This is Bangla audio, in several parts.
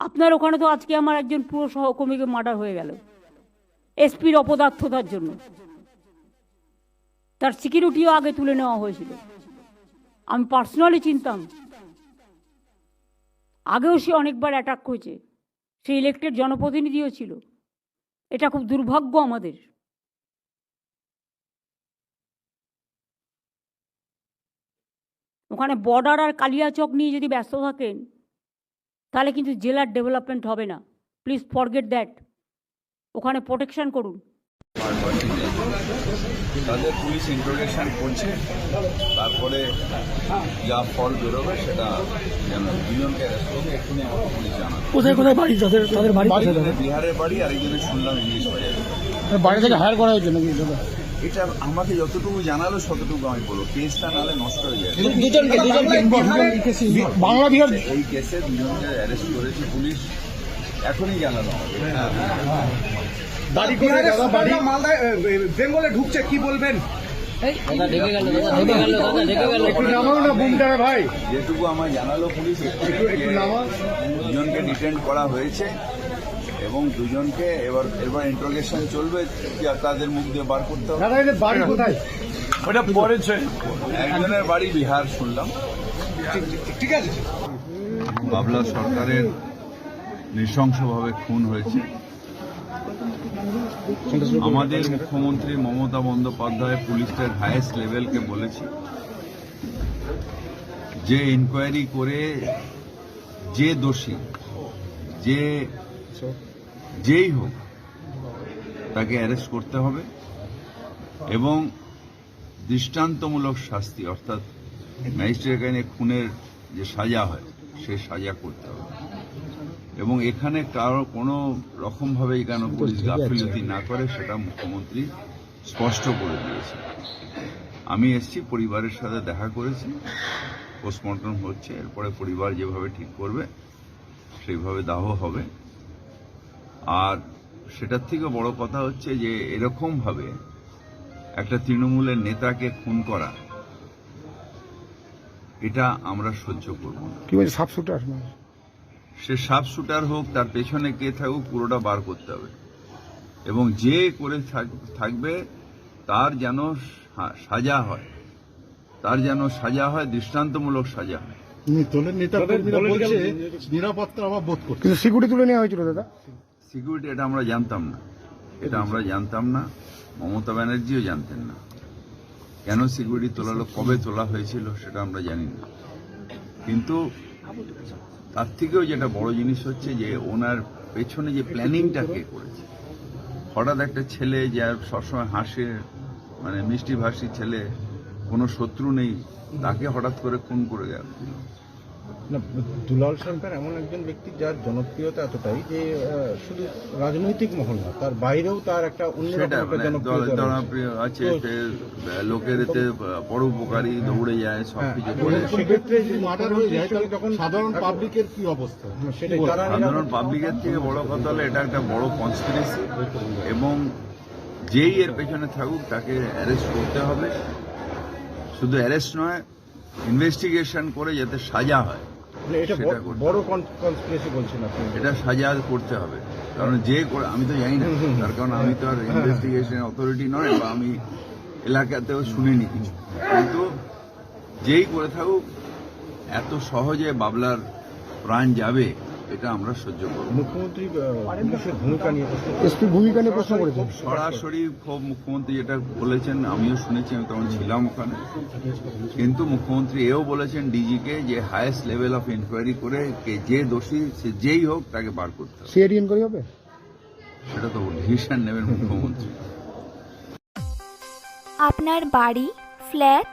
আপনার ওখানে তো আজকে আমার একজন পুরো সহকর্মীকে মার্ডার হয়ে গেল। এসপির অপদার্থতার জন্য। তার সিকিউরিটিও আগে তুলে নেওয়া হয়েছিল। আমি পার্সোনালি চিনতাম। আগেও সে অনেকবার অ্যাটাক হয়েছে সে ইলেক্টেড জনপ্রতিনিধিও ছিল। এটা খুব দুর্ভাগ্য আমাদের। ওখানে বর্ডার আর কালিয়াচক নিয়ে যদি ব্যস্ত থাকেন তাহলে কিন্তু জেলার ডেভেলপমেন্ট হবে না। প্লিজ ফরগেট দ্যাট ওখানে প্রোটেকশন করুন। তাদের পুলিশ ইন্টারোগেশন করছে তারপরে যা ফল বেরোবে সেটা যেন দুজনকে অ্যারেস্ট করবে এক্ষুনি আমাকে পুলিশ জানাবে। কোথায় কোথায় বাড়ি? তাদের তাদের বাড়ি একজনের বিহারের বাড়ি আর একজনের শুনলাম ইংলিশ বাজারে বাড়ি থেকে হায়ার করা হয়েছে নাকি? এটা আমাকে যতটুকু জানালো ততটুকু আমি বলব। কেসটা নাহলে নষ্ট হয়ে যায়। দুজনকে দুজনকে বাংলা বিহার এই কেসে দুজনকে অ্যারেস্ট করেছে পুলিশ। এখনই জানালো বাড়ি কোথায় দাদা? বাড়ি মালদায় বেঙ্গলে ঢুকছে কি বলবেন? একটু নামাও না বুমটারে ভাই। যেটুকু আমার জানালো পুলিশ। দুজনকে ডিটেন্ড করা হয়েছে। এবং দুজনকে এবার এবার ইন্টারোগেশন চলবে তাদের মুখ দিয়ে বার করতে হবে। বাড়ি কোথায়? ওটা পড়েছে একজনের বাড়ি বিহার শুনলাম। ঠিক আছে। বাবলা সরকারের নৃশংসভাবে খুন হয়েছে। আমাদের মুখ্যমন্ত্রী মমতা বন্দ্যোপাধ্যায় পুলিশের হাইয়েস্ট লেভেলকে বলেছে যে ইনকোয়ারি করে যে দোষী যে যেই হোক তাকে অ্যারেস্ট করতে হবে এবং দৃষ্টান্তমূলক শাস্তি অর্থাৎ ম্যাজিস্ট্রেট আইনে খুনের যে সাজা হয় সে সাজা করতে হবে। এবং এখানে কারও কোনো রকমভাবে কেন পুলিশ গাফিলতি না করে সেটা মুখ্যমন্ত্রী স্পষ্ট করে দিয়েছে আমি এসছি পরিবারের সাথে দেখা করেছি পোস্টমর্টম হচ্ছে এরপরে পরিবার যেভাবে ঠিক করবে সেইভাবে দাহ হবে। আর সেটার থেকে বড় কথা হচ্ছে যে এরকমভাবে একটা তৃণমূলের নেতাকে খুন করা এটা আমরা সহ্য করব না। কি বলছে সাপ শুটার সে সাপ শুটার হোক তার পেছনে কে থাকুক পুরোটা বার করতে হবে। এবং যে করে থাক- থাকবে তার যেন সাজা হয়। তার যেন সাজা হয় দৃষ্টান্তমূলক সাজা হয়। দলের নেতা নিরাপত্তা অভাব বোধ করছে। সিকিউরিটি তুলে নেওয়া হয়েছিল দাদা। সিকিউরিটি, এটা আমরা জানতাম না। এটা আমরা জানতাম না, মমতা ব্যানার্জিও জানতেন না। কেন সিকিউরিটি তোলালো কবে তোলা হয়েছিল, সেটা আমরা জানি না। কিন্তু তার থেকেও যেটা বড় জিনিস হচ্ছে যে, ওনার পেছনে যে প্ল্যানিংটা কে করেছে। হঠাৎ একটা ছেলে যার সবসময় হাসে মানে মিষ্টি ভাষী ছেলে, কোনো শত্রু নেই, তাকে হঠাৎ করে খুন করে গেল না দুলাল সরকার এমন একজন ব্যক্তি যার জনপ্রিয়তা এতটাই যে শুধু রাজনৈতিক মহল না তার বাইরেও তার একটা মানে। জনপ্রিয় আছে লোকের এতে পরোপকারী দৌড়ে যায় সবকিছু করে সেক্ষেত্রে মার্ডার হয়ে যায় তাহলে তখন সাধারণ পাবলিকের কি অবস্থা সেটাই বলব? সাধারণ পাবলিকের থেকে বড় কথা হলো এটা একটা বড় কনস্পিরেসি এবং যেই এর পেছনে থাকুক তাকে অ্যারেস্ট করতে হবে শুধু অ্যারেস্ট নয় ইনভেস্টিগেশন করে যাতে সাজা হয় মানে এটা সেটা বড়- করতে কনস্পিরেসি বলছেন আপনি। এটা সাজা করতে হবে। কারণ যে আমি তো জানি না। তার কারণ আমি তো আর ইনভেস্টিগেশন অথরিটি নয় বা আমি এলাকাতেও শুনিনি কিছু। কিন্তু যেই করে থাকুক এত সহজে বাবলার প্রাণ যাবে এটা আমরা সহ্য করব মুখ্যমন্ত্রী ভূমিকা নিয়ে প্রশ্ন ভূমিকা নিয়ে প্রশ্ন করেছেন। সরাসরি মুখ্যমন্ত্রী যেটা বলেছেন আমিও শুনেছি আমি তখন ছিলাম ওখানে। কিন্তু মুখ্যমন্ত্রী এও বলেছেন ডিজিকে যে হায়েস্ট লেভেল অফ ইনকোয়ারি করে কে যে দোষী সে যেই হোক তাকে বার করতে হবে। ইনকোয়ারি হবে? সেটা তো ডিসিশন নেবেন মুখ্যমন্ত্রী। আপনার বাড়ি ফ্ল্যাট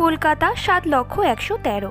কলকাতা সাত লক্ষ একশো তেরো।